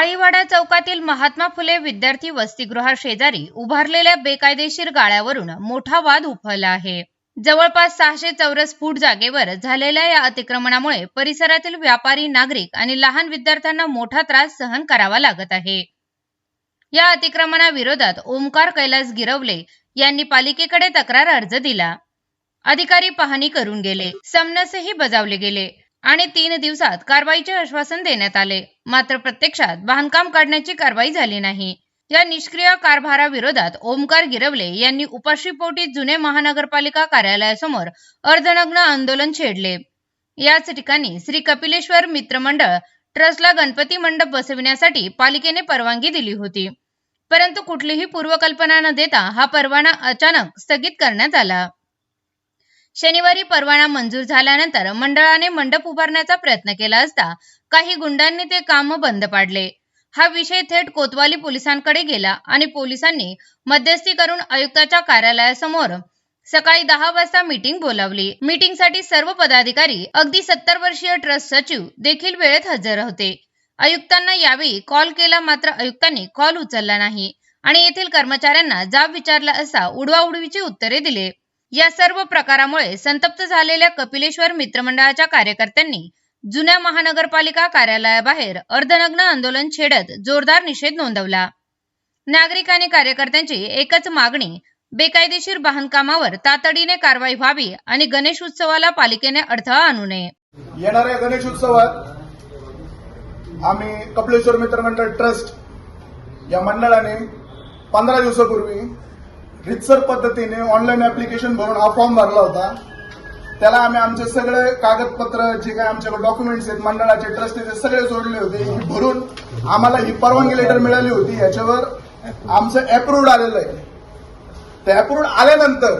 माळीवाडा चौकातील महात्मा फुले विद्यार्थी वसतिगृहा शेजारी उभारलेल्या बेकायदेशीर गाळ्यावरून मोठा वाद उफाळला आहे. जवळपास सहाशे चौरस फूट जागेवर झालेल्या या अतिक्रमणामुळे परिसरातील व्यापारी नागरिक आणि लहान विद्यार्थ्यांना मोठा त्रास सहन करावा लागत आहे. या अतिक्रमणाविरोधात ओमकार कैलास गिरवले यांनी पालिकेकडे तक्रार अर्ज दिला. अधिकारी पाहणी करून गेले. समनसही बजावले गेले. आणि तीन दिवसात कारवाईचे आश्वासन देण्यात आले. मात्र प्रत्यक्षात बांधकाम काढण्याची कारवाई झाली नाही. या निष्क्रिय कारभाराविरोधात ओमकार गिरवले यांनी उपाशीपोटी जुने महानगरपालिका कार्यालयासमोर अर्धनग्न आंदोलन छेडले. याच ठिकाणी श्री कपिलेश्वर मित्रमंडळ ट्रस्टला गणपती मंडप बसविण्यासाठी पालिकेने परवानगी दिली होती. परंतु कुठलीही पूर्वकल्पना न देता हा परवाना अचानक स्थगित करण्यात आला. शनिवारी परवाना मंजूर झाल्यानंतर मंडळाने मंडप उभारण्याचा प्रयत्न केला असता काही गुंडांनी ते काम बंद पाडले. हा विषय थेट कोतवाली पोलिसांकडे गेला आणि पोलिसांनी मध्यस्थी करून आयुक्ताच्या कार्यालयासमोर सकाळी दहा वाजता मीटिंग बोलावली. मीटिंगसाठी सर्व पदाधिकारी अगदी सत्तर वर्षीय ट्रस्ट सचिव देखील वेळेत हजर होते. आयुक्तांना यावेळी कॉल केला मात्र आयुक्तांनी कॉल उचलला नाही आणि येथील कर्मचाऱ्यांना जाब विचारला असता उडवाउडवीची उत्तरे दिले. या सर्व प्रकारामुळे संतप्त झालेल्या कपिलेश्वर मित्रमंडळाच्या कार्यकर्त्यांनी जुन्या महानगरपालिका कार्यालयाबाहेर अर्धनग्न आंदोलन छेडत जोरदार निषेध नोंदवला. नागरिक आणि कार्यकर्त्यांची एकच मागणी बेकायदेशीर बांधकामावर तातडीने कारवाई व्हावी आणि गणेश उत्सवाला पालिकेने अडथळा आणू नये. येणाऱ्या गणेश उत्सवात आम्ही कपिलेश्वर मित्रमंडळ ट्रस्ट या मंडळाने पंधरा दिवसापूर्वी रितसर पद्धतीने ऑनलाईन ऍप्लिकेशन भरून हा फॉर्म भरला होता. त्याला आम्ही आमचे सगळे कागदपत्र जे काही आमच्याकडे डॉक्युमेंट्स आहेत मंडळाचे ट्रस्टीचे सगळे जोडले होते. ही भरून आम्हाला ही परवानगी लेटर मिळाली होती. याच्यावर आमचं अप्रूव्ड आलेलं आहे. ते अप्रूव्ड आल्यानंतर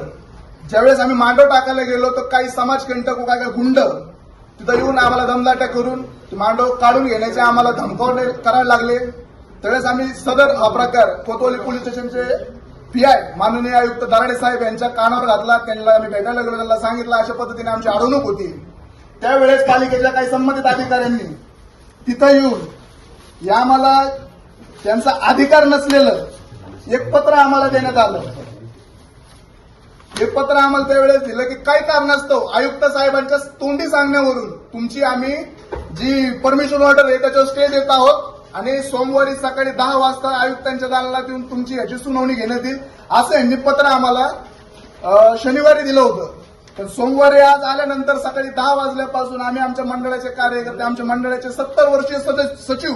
ज्यावेळेस आम्ही मांडव टाकायला गेलो तर काही समाजकंटक व काही गुंड तिथं येऊन आम्हाला दमदाट्या करून मांडव काढून घेण्याचे आम्हाला धमकावणे करायला लागले. त्यावेळेस आम्ही सदर हा प्रकार कोतवाली पोलीस स्टेशनचे पी आय माननीय आयुक्त दराडे साहेब यांच्या कानावर घातला त्यांना आम्ही भेटायला गेलो त्यांना सांगितलं अशा पद्धतीने आमची अडवणूक होती. त्यावेळेस पालिकेच्या काही संबंधित अधिकाऱ्यांनी तिथं येऊन या आम्हाला त्यांचा अधिकार नसलेलं एक पत्र आम्हाला देण्यात आलं. हे पत्र आम्हाला त्यावेळेस दिलं की काय कारणास्तव आयुक्त साहेबांच्या तोंडी सांगण्यावरून तुमची आम्ही जी परमिशन ऑर्डर आहे त्याच्यावर स्टे देत आहोत. आणि सोमवारी सकाळी दहा वाजता आयुक्तांच्या दालनात येऊन तुमची याची सुनावणी घेण्यात येईल. असं यांनी पत्र आम्हाला शनिवारी दिलं होतं. तर सोमवारी आज आल्यानंतर सकाळी दहा वाजल्यापासून आम्ही आमच्या मंडळाचे कार्यकर्ते आमच्या मंडळाचे सत्तर वर्षीय सदस्य सचिव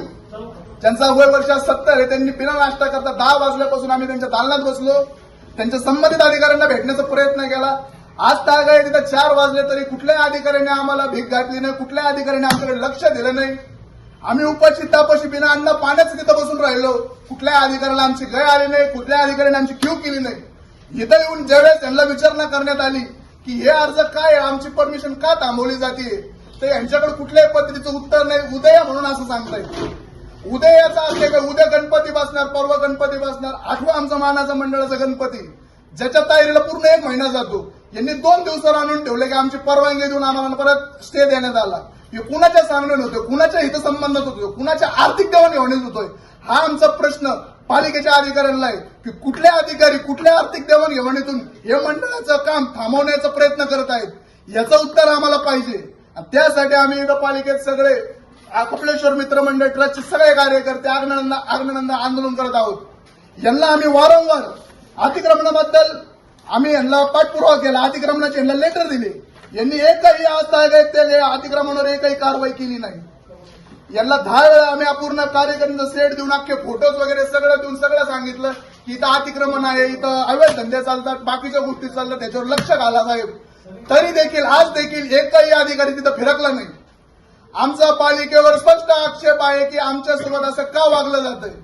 ज्यांचा वय वर्ष सत्तर आहे त्यांनी बिना नाश्ता करता दहा वाजल्यापासून आम्ही त्यांच्या दालनात बसलो. त्यांच्या संबंधित अधिकाऱ्यांना भेटण्याचा प्रयत्न केला. आज तागाय तिथं चार वाजले तरी कुठल्याही अधिकाऱ्यांनी आम्हाला भीक घातली नाही कुठल्याही अधिकाऱ्यांनी आमच्याकडे लक्ष दिलं नाही. आम्ही उपाशी तापाशी बिना अन्न पाण्याचं तिथं बसून राहिलो. कुठल्या अधिकाऱ्याला आमची गय आली नाही कुठल्या अधिकाऱ्याने आमची क्यू केली नाही. इथं येऊन ज्यावेळेस त्यांना विचारणा करण्यात आली की हे अर्ज काय आमची परमिशन का थांबवली जाते? तर यांच्याकडे कुठल्याही पद्धतीचं उत्तर नाही. उदया म्हणून असं सांगताय. उदयाचा अर्थ का उद्या गणपती बसणार परवा गणपती बसणार आठवा आमचा मानाचा मंडळाचा गणपती. ज्याच्या तयारीला पूर्ण एक महिना जातो. यांनी दोन दिवसावर आणून ठेवले की आमची परवानगी देऊन आम्हाला परत स्टे देण्यात आला. हे कुणाच्या सांगण्यात होतं कुणाच्या हितसंबंधात होतो कुणाच्या आर्थिक देवाणघेवाणीत होतोय हा आमचा प्रश्न पालिकेच्या अधिकाऱ्यांना आहे की कुठल्या अधिकारी कुठल्या आर्थिक देवाणघेवाणीतून हे मंडळाचं काम थांबवण्याचा प्रयत्न करत आहेत? याचं उत्तर आम्हाला पाहिजे. त्यासाठी आम्ही इथं पालिकेत सगळे कपलेश्वर मित्रमंडळ ट्रस्टचे सगळे कार्यकर्ते आग्नंद आग्नंद आंदोलन करत आहोत. यांना आम्ही वारंवार अतिक्रमणाबद्दल आम्ही यांना पाठपुरावा केला अतिक्रमणाचे यांना लेटर दिले. यांनी एकही आज त्या अतिक्रमणावर एकही कारवाई केली नाही. यांना दहा वेळा आम्ही अपूर्ण कार्यक्रम सेट देऊन अख्खे फोटोज वगैरे सगळं देऊन सगळं सांगितलं की इथं अतिक्रमण आहे इथं अवैध धंदे चालतात बाकीच्या गोष्टी चालतात त्याच्यावर लक्ष घाला साहेब. तरी देखील आज देखील एकही अधिकारी तिथं फिरकला नाही. आमचा पालिकेवर स्पष्ट आक्षेप आहे की आमच्यासोबत असं का वागलं जातंय?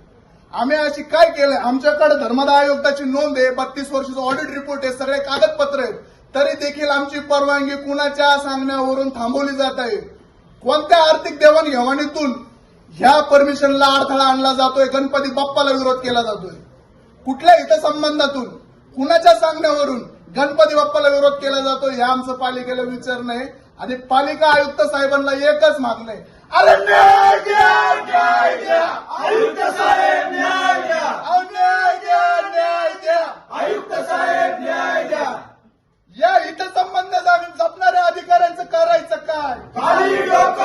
आम्ही अशी काय केलंय? आमच्याकडे धर्मदाय आयुक्ताची नोंद आहे बत्तीस वर्षाचा ऑडिट रिपोर्ट आहे सगळे कागदपत्र आहेत. तरी देखील आमची परवानगी कुणाच्या सांगण्यावरून थांबवली जात आहे. कोणत्या आर्थिक देवाणघेवाणीतून ह्या परमिशनला अडथळा आणला जातोय? गणपती बाप्पाला विरोध केला जातोय. कुठल्या हितसंबंधातून कुणाच्या सांगण्यावरून गणपती बाप्पाला विरोध केला जातो हे आमचं पालिकेला विचारणं आहे. आणि पालिका आयुक्त साहेबांना एकच मागणं आहे. अरे Hallelujah.